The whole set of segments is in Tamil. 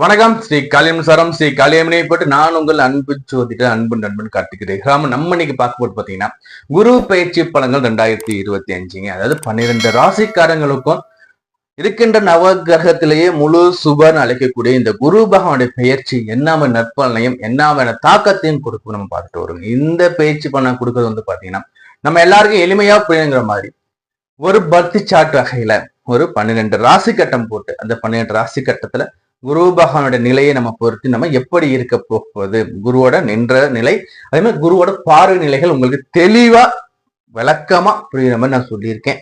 வணக்கம். ஸ்ரீ காளியம் ஸ்ரீ காளியம்மனை போட்டு நான் உங்கள் அன்பு சோதிட அன்பு நண்பன் கார்த்திகிறேன் ராம நம்ம இன்னைக்கு பார்க்க போட்டு பாத்தீங்கன்னா குரு பயிற்சி பலன்கள் ரெண்டாயிரத்தி இருபத்தி அஞ்சுங்க. அதாவது பன்னிரெண்டு ராசிக்காரங்களுக்கும் இருக்கின்ற நவகிரகத்திலேயே முழு சுபர்னு அழைக்கக்கூடிய இந்த குரு பகவானுடைய பயிற்சி என்னாம நற்பலனையும் என்னாம தாக்கத்தையும் கொடுக்கும் நம்ம பார்த்துட்டு வருவோம். இந்த பயிற்சி பலன் கொடுக்கறது வந்து பாத்தீங்கன்னா நம்ம எல்லாருக்கும் எளிமையா புரியுங்கிற மாதிரி ஒரு பர்த்தி சாட் வகையில ஒரு பன்னிரெண்டு ராசி கட்டம் போட்டு அந்த பன்னிரெண்டு ராசி கட்டத்துல குரு பகவானுடைய நிலையை நம்ம பொறுத்து நம்ம எப்படி இருக்க போகுது? குருவோட நின்ற நிலை அதே மாதிரி குருவோட பார்வை நிலைகள் உங்களுக்கு தெளிவா விளக்கமா புரியுற மாதிரி நான் சொல்லியிருக்கேன்.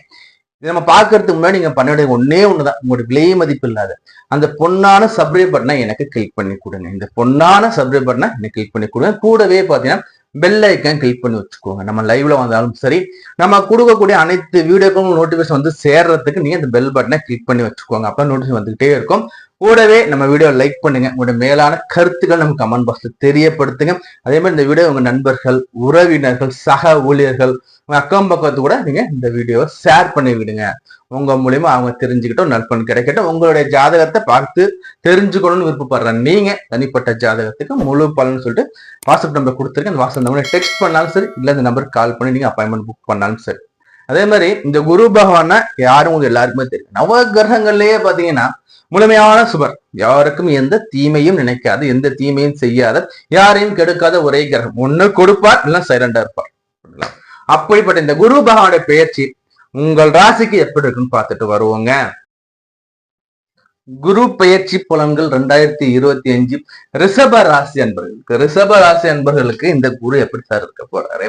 இது நம்ம பார்க்கறதுக்கு முன்னாடி நீங்க பண்ண வேண்டியது ஒன்னே ஒண்ணுதான். உங்களோட விலை மதிப்பு இல்லாத அந்த பொன்னான சப்ரே பட்டனை எனக்கு கிளிக் பண்ணி கொடுங்க. இந்த பொன்னான சப்ரே பட்டனை எனக்கு கிளிக் பண்ணி கொடுங்க. கூடவே பாத்தீங்கன்னா பெல் ஐக்கன் கிளிக் பண்ணி வச்சுக்கோங்க. நம்ம லைவ்ல வந்தாலும் சரி நம்ம கொடுக்கக்கூடிய அனைத்து வீடியோக்கும் நோட்டிபிகேஷன் வந்து சேர்றதுக்கு நீங்க இந்த பெல் பட்டனை கிளிக் பண்ணி வச்சுக்கோங்க. அப்ப நோட்டிபிகேஷன் வந்துகிட்டே இருக்கும். கூடவே நம்ம வீடியோ லைக் பண்ணுங்க. உங்களோட மேலான கருத்துக்கள் நம்ம கமெண்ட் பாக்ஸ்ல தெரியப்படுத்துங்க. அதே மாதிரி இந்த வீடியோ உங்க நண்பர்கள் உறவினர்கள் சக ஊழியர்கள் உங்க அக்கம் பக்கத்து கூட நீங்க இந்த வீடியோவை ஷேர் பண்ணி விடுங்க. உங்க மூலியமா அவங்க தெரிஞ்சுக்கிட்டோம் நற்பன் கிடைக்கட்டும். உங்களுடைய ஜாதகத்தை பார்த்து தெரிஞ்சுக்கணும்னு விருப்பப்படுற நீங்க தனிப்பட்ட ஜாதகத்துக்கு முழு பலன் சொல்லிட்டு வாட்ஸ்அப் நம்பர் கொடுத்துருக்கேன். அந்த வாட்ஸ்அப் நம்பர் டெக்ஸ்ட் பண்ணாலும் சரி இல்ல இந்த நம்பருக்கு கால் பண்ணி நீங்க அப்பாயின்மெண்ட் புக் பண்ணாலும் சரி. அதே மாதிரி இந்த குரு பகவான யாரும் உங்களுக்கு எல்லாருக்குமே தெரியும். நவ கிரகங்கள்லயே பாத்தீங்கன்னா முழுமையான சுபர். யாருக்கும் எந்த தீமையும் நினைக்காது எந்த தீமையும் செய்யாத யாரையும் கெடுக்காத ஒரே கிரகம். ஒண்ணு கொடுப்பார் இல்லை சைலண்டா இருப்பார். அப்படிப்பட்ட இந்த குரு பகவானுடைய பெயர்ச்சி உங்கள் ராசிக்கு எப்படி இருக்குன்னு பார்த்துட்டு வருவோங்க. குரு பெயர்ச்சி புலன்கள் ரெண்டாயிரத்தி இருபத்தி அஞ்சு ரிஷப ராசி அன்பர்களுக்கு. ரிஷப ராசி அன்பர்களுக்கு இந்த குரு எப்படி சார் இருக்க போறாரு?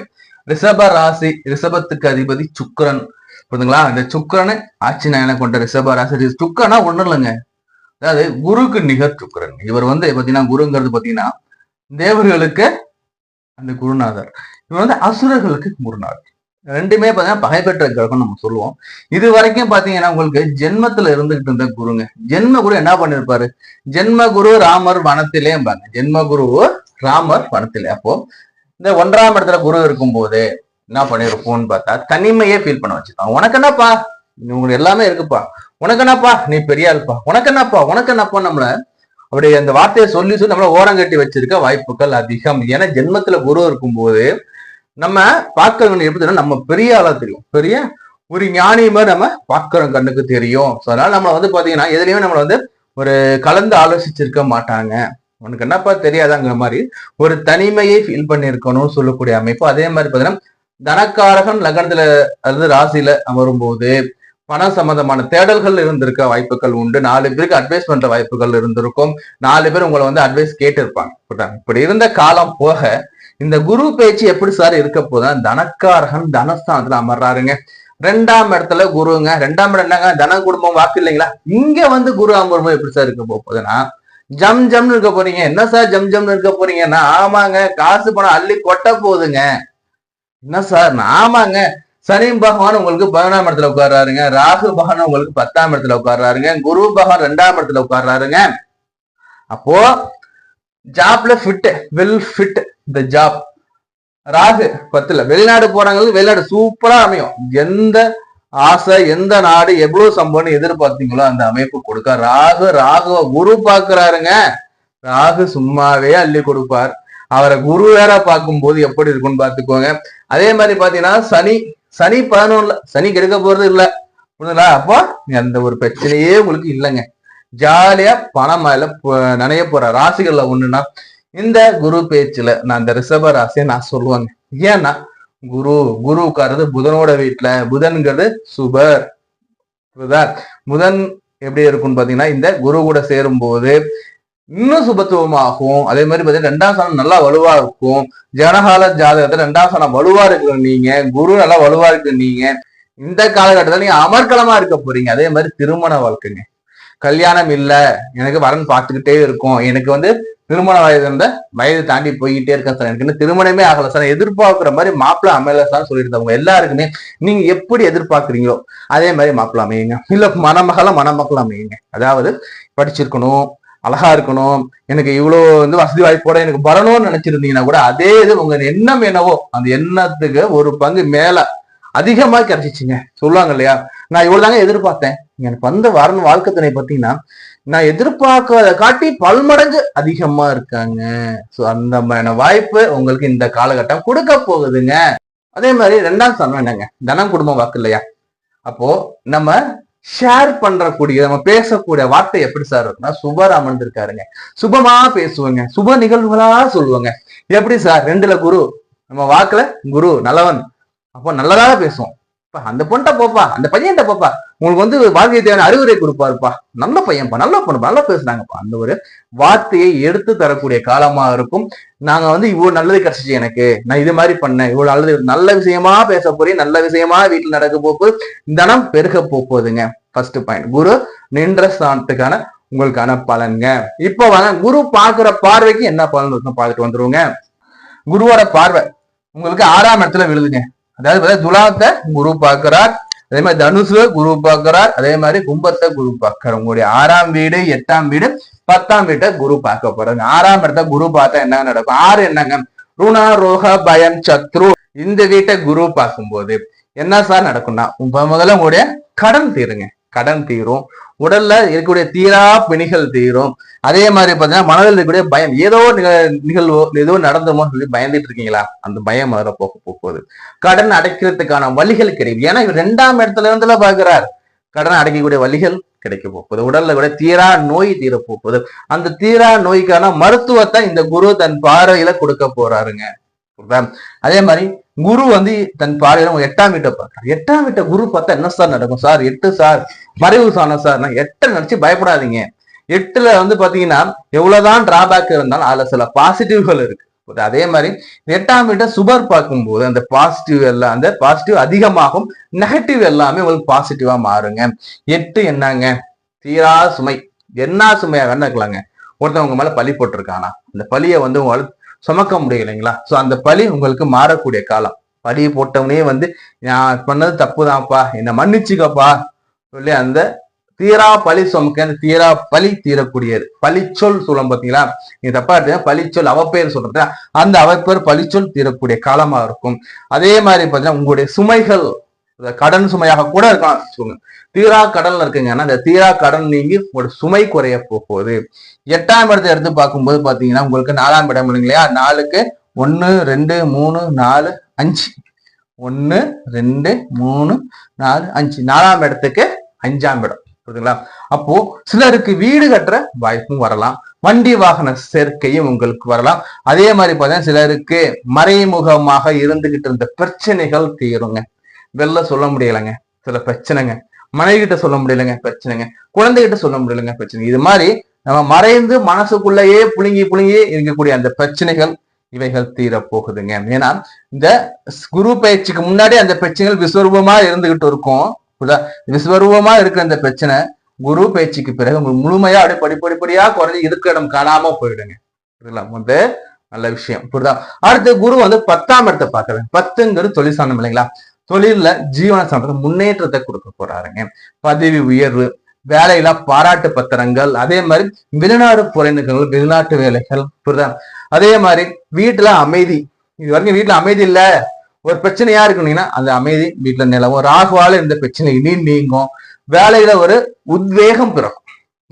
ரிஷப ராசி ரிஷபத்துக்கு அதிபதி சுக்கரன். புரியுதுங்களா? இந்த சுக்கரனை ஆட்சி நாயனை கொண்ட ரிஷப ராசி. சுக்கரனா ஒண்ணும் இல்லைங்க. அதாவது குருக்கு நிகர் சுக்கரன். இவர் வந்து பார்த்தீங்கன்னா குருங்கிறது பார்த்தீங்கன்னா தேவர்களுக்கு அந்த குருநாதர். இவர் வந்து அசுரர்களுக்கு குருநாதர். ரெண்டுமே பார்த்தீங்கன்னா பகை பெற்ற கிரகம் நம்ம சொல்லுவோம். இது வரைக்கும் பார்த்தீங்கன்னா உங்களுக்கு ஜென்மத்துல இருந்துகிட்டு இருந்த குருங்க. ஜென்ம குரு என்ன பண்ணிருப்பாரு? ஜென்ம குரு ராமர் வனத்திலே பாங்க ஜென்ம குரு ராமர் வனத்திலே. அப்போ இந்த ஒன்றாம் இடத்துல குரு இருக்கும் போது என்ன பண்ணிருப்போம்னு பார்த்தா தனிமையே ஃபீல் பண்ண வச்சுருப்பாங்க உனக்கு என்னப்பா? உங்களுக்கு எல்லாமே இருக்குப்பா. உனக்கு என்னப்பா நீ பெரிய ஆள்ப்பா. உனக்கு என்னப்பா உனக்கு என்னப்பா நம்மள? அப்படி அந்த வார்த்தையை சொல்லி சொல்லி நம்மள ஓரங்கட்டி வச்சிருக்க வாய்ப்புகள் அதிகம். ஏன்னா ஜென்மத்துல குரு இருக்கும்போது நம்ம பார்க்கறவங்க எப்படி தெரியும்? நம்ம பெரிய ஆளா தெரியும். பெரிய ஒரு ஞானி மாதிரி நம்ம பார்க்கறோம் கண்ணுக்கு தெரியும். ஸோ அதனால நம்மளை வந்து பாத்தீங்கன்னா எதுலையுமே நம்மளை வந்து ஒரு கலந்து ஆலோசிச்சிருக்க மாட்டாங்க. உனக்கு என்னப்பா தெரியாதாங்கிற மாதிரி ஒரு தனிமையை ஃபீல் பண்ணியிருக்கணும்னு சொல்லக்கூடிய அமைப்பு. அதே மாதிரி பாத்தீங்கன்னா தனக்காரகன் லக்னத்துல அல்லது ராசியில அமரும்போது பணம் சம்பந்தமான தேடல்கள் இருந்திருக்க வாய்ப்புகள் உண்டு. நாலு பேருக்கு அட்வைஸ் பண்ற வாய்ப்புகள் இருந்திருக்கும். நாலு பேர் உங்களை வந்து அட்வைஸ் கேட்டிருப்பாங்க. இப்படி இருந்த காலம் போக இந்த குரு பேச்சு எப்படி சார் இருக்க போதான் தனக்காரகன் தனஸ்தானத்துல அமர்றாருங்க. ரெண்டாம் இடத்துல குருங்க. ரெண்டாம் இடம் என்னங்க? தன குடும்பம் வாக்கு இல்லைங்களா? இங்க வந்து குரு அமர்வும் எப்படி சார் இருக்க போகுதுன்னா ஜம் ஜம்னு இருக்க போறீங்க. என்ன சார் ஜம் ஜம்னு இருக்க போறீங்கன்னா ஆமாங்க காசு பணம் அள்ளி கொட்ட போகுதுங்க. என்ன சார்? ஆமாங்க. சனி பகவான் உங்களுக்கு பதினாம் இடத்துல உட்கார்றாருங்க. ராகு பகவான் உங்களுக்கு பத்தாம் இடத்துல உட்கார்றாருங்க. குரு பகவான் ரெண்டாம் இடத்துல உட்கார்றாருங்க. அப்போ ஜாப்ல fit well fit the job Rahu பத்துல வெளிநாடு போறாங்களுக்கு வெளிநாடு சூப்பரா அமையும். எந்த ஆசை எந்த நாடு எவ்வளவு சம்பவம் எதிர்பார்த்தீங்களோ அந்த அமைப்பு கொடுக்க ராகு ராகுவ குரு பாக்குறாருங்க ராகு சும்மாவே அள்ளி கொடுப்பார். அவரை குரு வேற பார்க்கும்போது எப்படி இருக்கும்னு பாத்துக்கோங்க அதே மாதிரி பாத்தீங்கன்னா சனி சனி பதினொன்னுல சனி கெடுக்க போறது இல்ல. புரியுதுங்களா அப்போ அந்த ஒரு பிரச்சனையே உங்களுக்கு இல்லைங்க. ஜாலியா பணம் மேல நனைய போற ராசிகள்ல ஒண்ணுன்னா இந்த குரு பேச்சுல நான் இந்த ரிஷப ராசியை நான் சொல்லுவாங்க. ஏன்னா குரு குரு உட்கார்றது புதனோட வீட்டுல புதன்கிறது சுபர். புதன் எப்படி இருக்கும்னு பாத்தீங்கன்னா இந்த குரு கூட சேரும் போது இன்னும் சுபத்துவமாகும். அதே மாதிரி பாத்தீங்கன்னா ரெண்டாம் சனம் நல்லா வலுவா இருக்கும். ஜனகால ஜாதகத்துல ரெண்டாம் சனம் வலுவா இருக்கிற நீங்க குரு நல்லா வலுவா இருக்கு நீங்க இந்த காலகட்டத்துல நீங்க அமர்க்கலமா இருக்க போறீங்க. அதே மாதிரி திருமண வாழ்க்கைங்க. கல்யாணம் இல்ல எனக்கு வரன் பார்த்துக்கிட்டே இருக்கும். எனக்கு வந்து திருமண வயது இருந்த வயது தாண்டி போய்கிட்டே இருக்கேன் சார் எனக்கு இன்னும் திருமணமே ஆகல சார். எதிர்பார்க்குற மாதிரி மாப்பிள்ள அமையல சார் சொல்லியிருந்தவங்க எல்லாருக்குமே நீங்க எப்படி எதிர்பார்க்குறீங்களோ அதே மாதிரி மாப்பிள்ள அமையுங்க. இல்ல மணமகள மணமக்கள் அமையுங்க. அதாவது படிச்சிருக்கணும் அழகா இருக்கணும். எனக்கு இவ்வளவு வந்து வசதி வாய்ப்போட எனக்கு வரணும்னு நினைச்சிருந்தீங்கன்னா கூட அதே இது உங்க எண்ணம் என்னவோ அந்த எண்ணத்துக்கு ஒரு பங்கு மேல அதிகமா கிடைச்சிச்சுங்க. சொல்லுவாங்க இல்லையா? நான் இவ்வளவு தாங்க எதிர்பார்த்தேன். எனக்கு வந்த வரணும் வாழ்க்கை துணை பார்த்தீங்கன்னா நான் எதிர்பார்க்காத காட்டி பல்மடங்கு அதிகமா இருக்காங்க. சோ அந்த மாதிரியான வாய்ப்பு உங்களுக்கு இந்த காலகட்டம் கொடுக்க போகுதுங்க. அதே மாதிரி ரெண்டாம் ஸ்தானம் என்னங்க? தனம் குடும்பம் வாக்கு இல்லையா? அப்போ நம்ம ஷேர் பண்றக்கூடிய நம்ம பேசக்கூடிய வார்த்தை எப்படி சார் இருக்குன்னா சுபர் அமர்ந்திருக்காருங்க சுபமா பேசுவாங்க. சுப நிகழ்வுகளா சொல்லுவாங்க. எப்படி சார் ரெண்டுல குரு. நம்ம வாக்குல குரு நல்லவன். அப்போ நல்லதாக பேசுவோம். அப்பா, அந்த பொண்ணிட்ட போப்பா அந்த பையன்கிட்ட போப்பா. உங்களுக்கு வந்து வாழ்க்கை தேவையான அறிவுரை கொடுப்பாருப்பா. நல்ல பையன்ப்பா நல்ல பொண்ணு நல்லா பேசுனாங்கப்பா அந்த ஒரு வார்த்தையை எடுத்து தரக்கூடிய காலமா இருக்கும். நாங்க வந்து இவ்வளவு நல்லது கிடைச்சிச்சு எனக்கு. நான் இது மாதிரி பண்ணேன். இவ்வளவு நல்லது நல்ல விஷயமா பேச போறேன். நல்ல விஷயமா வீட்டுல நடக்க போகுது தனம் பெருக போகுதுங்க. ஃபர்ஸ்ட் பாயிண்ட் குரு நின்ற ஸ்தானத்துக்கான உங்களுக்கான பலன்ங்க. இப்போ வாங்க குரு பாக்குற பார்வைக்கு என்ன பலன் இருக்கும் பார்த்துட்டு வந்துருவோங்க. குருவோட பார்வை உங்களுக்கு ஆறாம் இடத்துல விழுதுங்க. அதாவது துலாத்தை குரு பாக்குறார் அதே மாதிரி தனுசுல குரு பார்க்கிறார். அதே மாதிரி கும்பத்தை குரு பார்க்கிறார். உங்களுடைய ஆறாம் வீடு எட்டாம் வீடு பத்தாம் வீட்டை குரு பார்க்க போறாங்க ஆறாம் இடத்த குரு பார்த்தா என்ன நடக்கும்? ஆறு என்னங்க? ருணா ரோக பயம் சத்ரு. இந்த வீட்டை குரு பார்க்கும்போது என்ன சார் நடக்கும்னா முதல்ல உங்களுடைய கடன் தீருங்க. கடன் தீரும். உடல்ல இருக்கக்கூடிய தீரா பிணிகள் தீரும். அதே மாதிரி பாத்தீங்கன்னா மனதில் இருக்கக்கூடிய பயம் ஏதோ நிகழ்வோ ஏதோ நடந்துமோ சொல்லி பயந்துட்டு இருக்கீங்களா? அந்த பயம் அதில் போக போகுது கடன் அடைக்கிறதுக்கான வழிகள் கிடைக்கும். ஏன்னா இவர் ரெண்டாம் இடத்துல இருந்துல பாக்குறார். கடன் அடைக்கக்கூடிய வழிகள் கிடைக்க போகுது. உடல்ல கூட தீரா நோய் தீர போகுது. அந்த தீரா நோய்க்கான மருத்துவத்தை இந்த குரு தன் பார்வையில கொடுக்க போறாருங்க. புரியுதா? அதே மாதிரி குரு வந்து தன் பார்வையில உங்க எட்டாம் வீட்டை பார்க்கறாரு. எட்டாம் வீட்டை குரு பார்த்தா என்ன சார் நடக்கும் சார்? எட்டு சார். மறைவு சாணம் சார். நான் எட்டை நினைச்சு பயப்படாதீங்க. எட்டுல வந்து பாத்தீங்கன்னா எவ்வளவுதான் டிராபேக் இருந்தாலும் அதுல சில பாசிட்டிவ்கள் இருக்கு. அதே மாதிரி எட்டாம் வீட்டை சுபர் பார்க்கும்போது அந்த பாசிட்டிவ் எல்லாம் அந்த பாசிட்டிவ் அதிகமாகும். நெகட்டிவ் எல்லாமே உங்களுக்கு பாசிட்டிவா மாறுங்க. எட்டு என்னங்க? தீரா சுமை. என்ன சுமையாக வேணா இருக்கலாங்க ஒருத்தவங்க மேல பழி போட்டிருக்கானா? அந்த பழியை வந்து உங்களால் சுமக்க முடியலைங்களா ஸோ அந்த பழி உங்களுக்கு மாறக்கூடிய காலம். பழி போட்டவனே வந்து நான் பண்ணது தப்புதான்ப்பா என்னை மன்னிச்சுக்கப்பா. சொல்லி அந்த தீரா பழி சுமக்க அந்த தீரா பழி தீரக்கூடியது. பழிச்சொல் சொல்லும் பார்த்தீங்களா நீங்க தப்பா எடுத்தீங்கன்னா பழிச்சொல் அவப்பேர் சொல்றது அந்த அவப்பேர் பழிச்சொல் தீரக்கூடிய காலமா இருக்கும். அதே மாதிரி பார்த்தீங்கன்னா உங்களுடைய சுமைகள் கடன் சுமையாக கூட இருக்கலாம். வச்சுக்கோங்க தீரா கடல் இருக்குங்கன்னா அந்த தீரா கடன் நீங்கி உங்களோட சுமை குறைய போகுது. எட்டாம் இடத்தை எடுத்து பார்க்கும்போது பாத்தீங்கன்னா உங்களுக்கு நாலாம் இடம் இல்லைங்களா நாலுக்கு ஒன்னு ரெண்டு மூணு நாலு அஞ்சு. ஒன்னு ரெண்டு மூணு நாலு அஞ்சு. நாலாம் இடத்துக்கு அஞ்சாம் இடம். புரியுதுங்களா? அப்போ சிலருக்கு வீடு கட்டுற வாய்ப்பும் வரலாம். வண்டி வாகன சேர்க்கையும் உங்களுக்கு வரலாம். அதே மாதிரி பார்த்தீங்கன்னா சிலருக்கு மறைமுகமாக இருந்துகிட்டு இருந்த பிரச்சனைகள் தீருங்க. வெளில சொல்ல முடியலைங்க. சில பிரச்சனைங்க. மனைவி கிட்ட சொல்ல முடியலைங்க பிரச்சனைங்க. குழந்தைகிட்ட சொல்ல முடியலைங்க பிரச்சனை. இது மாதிரி நம்ம மறைந்து மனசுக்குள்ளேயே புழுங்கி புழுங்கி இருக்கக்கூடிய அந்த பிரச்சனைகள் இவைகள் தீரப்போகுதுங்க. ஏன்னா இந்த குரு பயிற்சிக்கு முன்னாடி அந்த பிரச்சனைகள் விஸ்வரூபமா இருந்துகிட்டு இருக்கும். விஸ்வரூபமா இருக்கிற அந்த பிரச்சனை குரு பயிற்சிக்கு பிறகு உங்களுக்கு முழுமையா அப்படியே படிப்படிப்படியா குறைஞ்சி இருக்கிற இடம் காணாம போயிடுங்க. இதெல்லாம் வந்து நல்ல விஷயம். புரியுதா? அடுத்து குரு வந்து பத்தாம் இடத்தை பாக்குறேன் பத்துங்கிறது தொழிற்சாணம் இல்லைங்களா? தொழில்ல ஜீவன சாணத்துல முன்னேற்றத்தை கொடுக்க போறாருங்க. பதவி உயர்வு வேலையில பாராட்டு பத்திரங்கள் அதே மாதிரி வெளிநாடு புறைந்துகள் வெளிநாட்டு வேலைகள் புரியுதா? அதே மாதிரி வீட்டுல அமைதி. இது வரைக்கும் வீட்டுல அமைதி இல்ல. ஒரு பிரச்சனையா இருக்குனீங்கன்னா அந்த அமைதி வீட்டுல நிலவும். ராகுவால இந்த பிரச்சனை இனி நீங்கும். வேலையில ஒரு உத்வேகம் பிறக்கும்.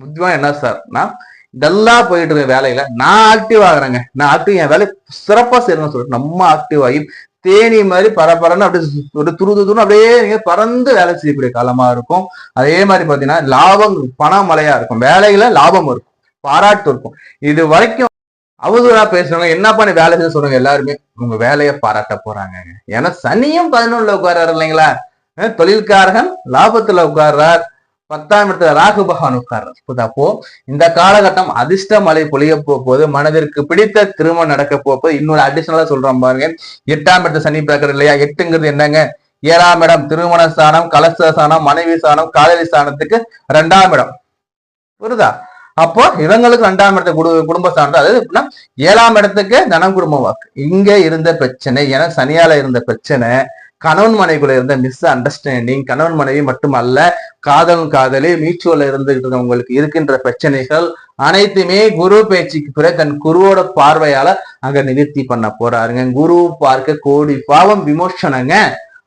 உத்வேகம் என்ன சார்னா இதெல்லாம் போயிட்டு இருக்க வேலையில நான் ஆக்டிவ் ஆகுறேங்க. நான் ஆக்டிவ் என் வேலை சிறப்பா செய்யணும்னு சொல்லிட்டு நம்ம ஆக்டிவ் ஆகி தேனி மாதிரி பரபரன்னு அப்படியே ஒரு துரு துருன்னு அப்படியே நீங்க பறந்து வேலை செய்யக்கூடிய காலமா இருக்கும். அதே மாதிரி பாத்தீங்கன்னா லாபம் பணமழையா இருக்கும். வேலையில லாபம் இருக்கும். பாராட்டு இருக்கும். இது வரைக்கும் அவதூறா பேசுறவங்க என்னப்பா நீ வேலை செய்ய சொல்றவங்க எல்லாருமே உங்க வேலையை பாராட்ட போறாங்க. ஏன்னா சனியும் பதினொன்னுல உட்கார்றாரு இல்லைங்களா? தொழில்காரகன் லாபத்துல உட்கார்றார். பத்தாம் இடத்துல ராகு பகவான் உட்கார்றார். அப்போ இந்த காலகட்டம் அதிர்ஷ்ட மழை பொழிய போகுது மனதிற்கு பிடித்த திருமணம் நடக்க போகுது இன்னொரு அடிஷனலா சொல்றோம் பாருங்க. எட்டாம் இடத்துல சனி பார்க்கறது இல்லையா? எட்டுங்கிறது என்னங்க? ஏழாம் இடம் திருமண ஸ்தானம் கலச ஸ்தானம் மனைவி ஸ்தானம் காதலி ஸ்தானத்துக்கு ரெண்டாம் இடம். புரியுதா? அப்போ இவங்களுக்கு ரெண்டாம் இடத்த குடு குடும்ப சான்று அதாவது எப்படின்னா ஏழாம் இடத்துக்கு தனம் குடும்ப வாக்கு. இங்க இருந்த பிரச்சனை ஏன்னா சனியால இருந்த பிரச்சனை கணவன் மனைவிக்குள்ள இருந்த மிஸ் அண்டர்ஸ்டாண்டிங் கணவன் மனைவி மட்டுமல்ல காதல் காதலி மியூச்சுவல்ல இருந்துகிட்டு உங்களுக்கு இருக்கின்ற பிரச்சனைகள் அனைத்துமே குரு பேச்சுக்கு பிறகு தன் குருவோட பார்வையால அங்க நிவர்த்தி பண்ண போறாருங்க. குரு பார்க்க கோடி பாவம் விமோசனங்க.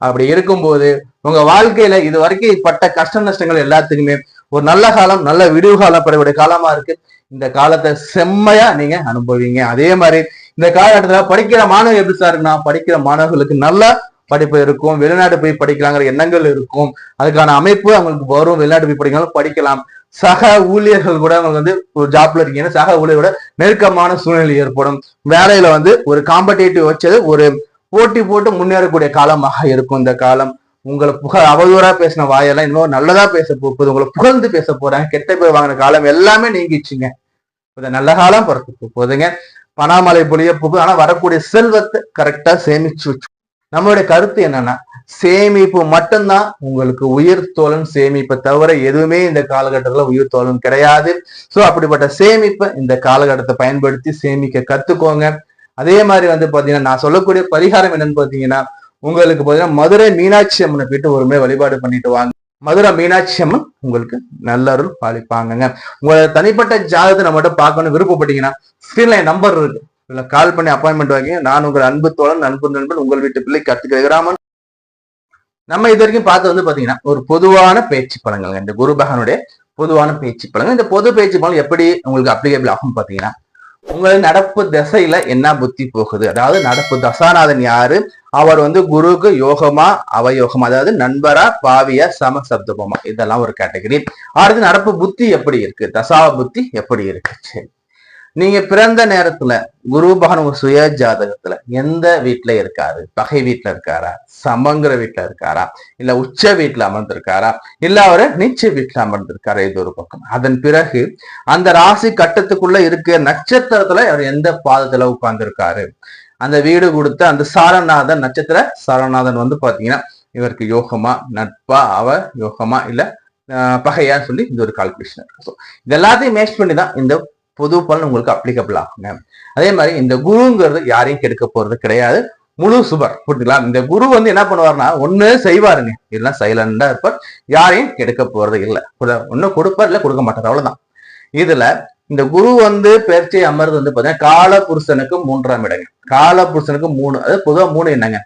அப்படி இருக்கும்போது உங்க வாழ்க்கையில இது வரைக்கும் பட்ட கஷ்ட நஷ்டங்கள் எல்லாத்துக்குமே ஒரு நல்ல காலம் நல்ல விடிவு காலம் பெறக்கூடிய காலமா இருக்கு. இந்த காலத்தை செம்மையா நீங்க அனுபவிங்க. அதே மாதிரி இந்த காலகட்டத்துல படிக்கிற மாணவர் எப்படி சார் இருக்குன்னா படிக்கிற மாணவர்களுக்கு நல்ல படிப்பு இருக்கும். வெளிநாடு போய் படிக்கலாங்கிற எண்ணங்கள் இருக்கும். அதுக்கான அமைப்பு அவங்களுக்கு வரும். வெளிநாட்டு போய் படிக்கலாம் படிக்கலாம். சக ஊழியர்கள் கூட அவங்க வந்து ஒரு ஜாப்ல இருக்கீங்கன்னா சக ஊழியரோட நெருக்கமான சூழ்நிலை ஏற்படும். வேலையில வந்து ஒரு காம்படேட்டிவ் வச்சது ஒரு போட்டி போட்டு முன்னேறக்கூடிய காலமாக இருக்கும் இந்த காலம். உங்களை புக அவதூறா பேசின வாயெல்லாம் இன்னும் நல்லதா பேச போகுது. உங்களை புகழ்ந்து பேச போறாங்க. கெட்ட பேர் வாங்கின காலம் எல்லாமே நீங்கிச்சுங்க இந்த நல்ல காலம் பிறக்க போகுதுங்க. பணாமலை பொழிய போகுது. ஆனா வரக்கூடிய செல்வத்தை கரெக்டா சேமிச்சு வச்சு. நம்மளுடைய கருத்து என்னன்னா சேமிப்பு மட்டும்தான் உங்களுக்கு உயிர் தோழன் சேமிப்பை தவிர எதுவுமே இந்த காலகட்டத்துல உயிர் தோழன் கிடையாது. சோ அப்படிப்பட்ட சேமிப்பை இந்த காலகட்டத்தை பயன்படுத்தி சேமிக்க கத்துக்கோங்க. அதே மாதிரி வந்து பாத்தீங்கன்னா நான் சொல்லக்கூடிய பரிகாரம் என்னன்னு பாத்தீங்கன்னா உங்களுக்கு பாத்தீங்கன்னா மதுரை மீனாட்சி அம்மனை போயிட்டு ஒரு முறை வழிபாடு பண்ணிட்டு வாங்க. மதுரை மீனாட்சி அம்மன் உங்களுக்கு நல்ல அருள் பாலிப்பாங்கங்க. உங்களோட தனிப்பட்ட ஜாதகத்தை நம்மகிட்ட பார்க்கணும் விருப்பப்பட்டீங்கன்னா ஸ்கிரீன்ல நம்பர் இருக்கு. இதுல கால் பண்ணி அப்பாயின்மெண்ட் வாங்கி நான் உங்கள் அன்பு தோழன் அன்பு நண்பன் உங்கள் வீட்டு பிள்ளை கத்துக்கிற கிராமன் நம்ம இது வரைக்கும் பார்த்து வந்து பாத்தீங்கன்னா ஒரு பொதுவான பேச்சு பழங்கள் இந்த குருபகனுடைய பொதுவான பேச்சு பழங்கள். இந்த பொது பேச்சு பழம் எப்படி உங்களுக்கு அப்ளிகேபிள் ஆகும் பாத்தீங்கன்னா உங்கள் நடப்பு திசையில என்ன புத்தி போகுது? அதாவது நடப்பு தசாநாதன் யாரு? அவர் வந்து குருக்கு யோகமா அவயோகமா அதாவது நண்பரா பாவியா சமசப்தபமா? இதெல்லாம் ஒரு கேட்டகரி. அடுத்து நடப்பு புத்தி எப்படி இருக்கு? தசா புத்தி எப்படி இருக்கு? சரி. நீங்க பிறந்த நேரத்துல குரு பகவான் உங்க சுய ஜாதகத்துல எந்த வீட்டுல இருக்காரு? பகை வீட்டுல இருக்காரா? சமங்கிற வீட்டுல இருக்காரா? இல்ல உச்ச வீட்டுல அமர்ந்திருக்காரா? இல்ல அவரு நிச்சய வீட்டுல அமர்ந்திருக்காரா? இது ஒரு பக்கம். அதன் பிறகு அந்த ராசி கட்டத்துக்குள்ள இருக்க நட்சத்திரத்துல அவர் எந்த பாதத்துல உட்கார்ந்துருக்காரு? அந்த வீடு கொடுத்த அந்த சாரநாதன் நட்சத்திர சாரநாதன் வந்து பாத்தீங்கன்னா இவருக்கு யோகமா நட்பா அவ யோகமா இல்ல பகையான்னு சொல்லி இந்த ஒரு கால்குலேஷன் இருக்கு. ஸோ இது எல்லாத்தையும் மேட்ச் பண்ணி தான் இந்த பொது பலன் உங்களுக்கு அப்ளிகபிள் ஆகுங்க. அதே மாதிரி இந்த குருங்கிறது யாரையும் கெடுக்க போறது கிடையாது. முழு சுபர் புரிஞ்சுங்களா? இந்த குரு வந்து என்ன பண்ணுவார்னா ஒண்ணு செய்வாருங்க. இல்லைன்னா சைலண்டா இருப்பார். யாரையும் கெடுக்க போறது இல்லை. ஒன்னும் கொடுப்பார் இல்ல கொடுக்க மாட்டார். அவ்வளவுதான். இதுல இந்த குரு வந்து பெயர்ச்சி அமர்ந்து வந்து பாத்தீங்கன்னா கால புருஷனுக்கு மூன்றாம் இடங்க. கால புருஷனுக்கு மூணு அது பொதுவாக மூணு என்னங்க?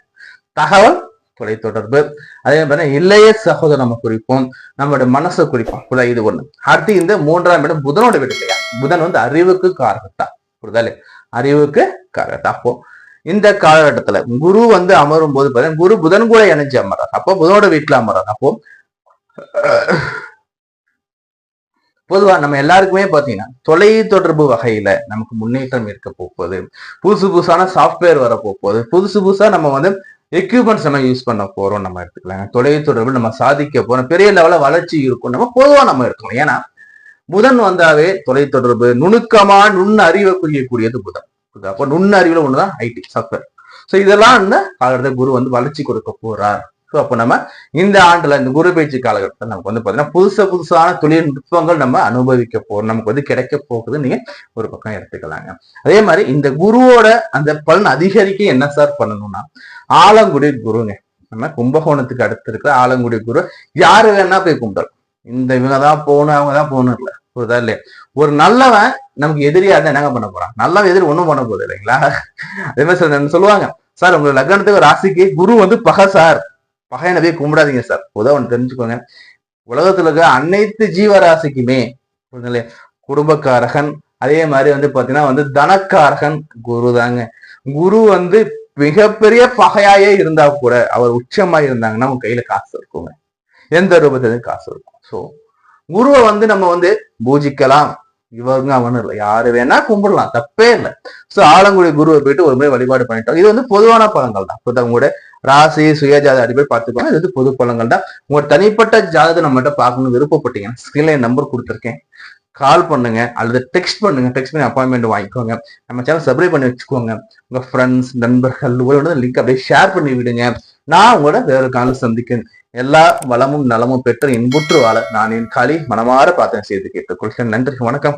தகவல் தொலைத்தொடர்பு அதே மாதிரி இல்லையே சகோதரம் நம்ம குறிப்போம். நம்மளோட மனசை குறிப்போம். குல இது ஒண்ணு. அடுத்து இந்த மூன்றாம் இடம் புதனோட வீடு இல்லையா? புதன் வந்து அறிவுக்கு காரகத்தா. புரிதா அறிவுக்கு காரகத்தா. அப்போ இந்த காலகட்டத்துல குரு வந்து அமரும் போது பார்த்தீங்கன்னா குரு புதன் கூட இணைஞ்சு அமர்றார். அப்போ புதனோட வீட்டுல அமர்றார். அப்போ பொதுவா நம்ம எல்லாருக்குமே பாத்தீங்கன்னா தொலை தொடர்பு வகையில நமக்கு முன்னேற்றம் இருக்க போகுது. புதுசு புதுசான சாஃப்ட்வேர் வர போகுது புதுசு புதுசா நம்ம வந்து எக்யூப்மெண்ட்ஸ் நம்ம யூஸ் பண்ண போறோம் நம்ம எடுத்துக்கலாம் தொலை தொடர்பு நம்ம சாதிக்க போறோம். பெரிய லெவல வளர்ச்சி இருக்கும். நம்ம பொதுவா நம்ம எடுத்துக்கணும். ஏன்னா புதன் வந்தாவே தொலை தொடர்பு நுணுக்கமா நுண்ண அறிவை புரியக்கூடியது புதன். அப்போ நுண்ணறிவுல ஒண்ணுதான் ஐடி சாஃப்ட்வேர் ஸோ இதெல்லாம் இந்த காலகட்டத்தில் குரு வந்து வளர்ச்சி கொடுக்க போறார். ஸோ அப்போ நம்ம இந்த ஆண்டுல இந்த குரு பயிற்சி காலகட்டத்தில் நமக்கு வந்து பாத்தீங்கன்னா புதுசு புதுசான தொழில்நுட்பங்கள் நம்ம அனுபவிக்க போகிறோம் நமக்கு வந்து கிடைக்க போகுது நீங்க ஒரு பக்கம் எடுத்துக்கலாங்க. அதே மாதிரி இந்த குருவோட அந்த பலன் அதிகரிக்க என்ன சார் பண்ணணும்னா ஆலங்குடி குருங்க. நம்ம கும்பகோணத்துக்கு அடுத்து இருக்கிற ஆலங்குடி குரு யாரு வேணா போய் கும்பிடலாம். இந்த இவங்க தான் போகணும் அவங்க தான் போகணும் இல்லை. புரியுதா இல்லையா? ஒரு நல்லவன் நமக்கு எதிரியா இருந்தா என்னங்க பண்ண போறான்? நல்லவன் எதிரி ஒண்ணும் பண்ண போகுது இல்லைங்களா? அதே மாதிரி சொல்லுவாங்க சார் உங்களுக்கு லக்னத்துக்கு ராசிக்கு குரு வந்து பகை சார் பகையனை போய் கும்பிடாதீங்க சார். உதவ ஒன்று தெரிஞ்சுக்கோங்க. உலகத்துல இருக்க அனைத்து ஜீவராசிக்குமே குடும்பக்காரகன் அதே மாதிரி வந்து பாத்தீங்கன்னா வந்து தனக்காரகன் குரு தாங்க. குரு வந்து மிகப்பெரிய பகையாயே இருந்தா கூட அவர் உச்சமா இருந்தாங்கன்னா உங்க கையில காசு இருக்குங்க. எந்த ரூபத்துல காசு இருக்கும். ஸோ குருவை வந்து நம்ம வந்து பூஜிக்கலாம். இவங்க அவனு இல்லை. யாரு வேணா கும்பிடலாம். தப்பே இல்லை. சோ ஆலங்குடி குருவை போயிட்டு ஒரு முறை வழிபாடு பண்ணிட்டோம். இது வந்து பொதுவான பழங்கள் தான் கூட ராசி சுயஜாத அடிப்படை பார்த்துக்கோங்க. இது வந்து பொது பலன்கள் தான். உங்க தனிப்பட்ட ஜாதகத்தை நம்மகிட்ட பார்க்கணும் விருப்பப்பட்டீங்கன்னா ஸ்கிரீன்ல நம்பர் கொடுத்துருக்கேன். கால் பண்ணுங்க அல்லது டெக்ஸ்ட் பண்ணுங்க. டெக்ஸ்ட் பண்ணி அப்பாயின்மெண்ட் வாங்கிக்கோங்க. நம்ம சேனல் சப்ஸ்கிரைப் பண்ணி வச்சுக்கோங்க. உங்க ஃப்ரெண்ட்ஸ் நண்பர்கள் லிங்க் அப்படியே ஷேர் பண்ணி விடுங்க. நான் உங்களோட வேற காலம் சந்திக்கிறேன். எல்லா வளமும் நலமும் பெற்று இன்புற்று வாழ நான் என் களி மனமாற பிரார்த்தனை செய்து கேட்டுக்கொள்கிறேன். நன்றி வணக்கம்.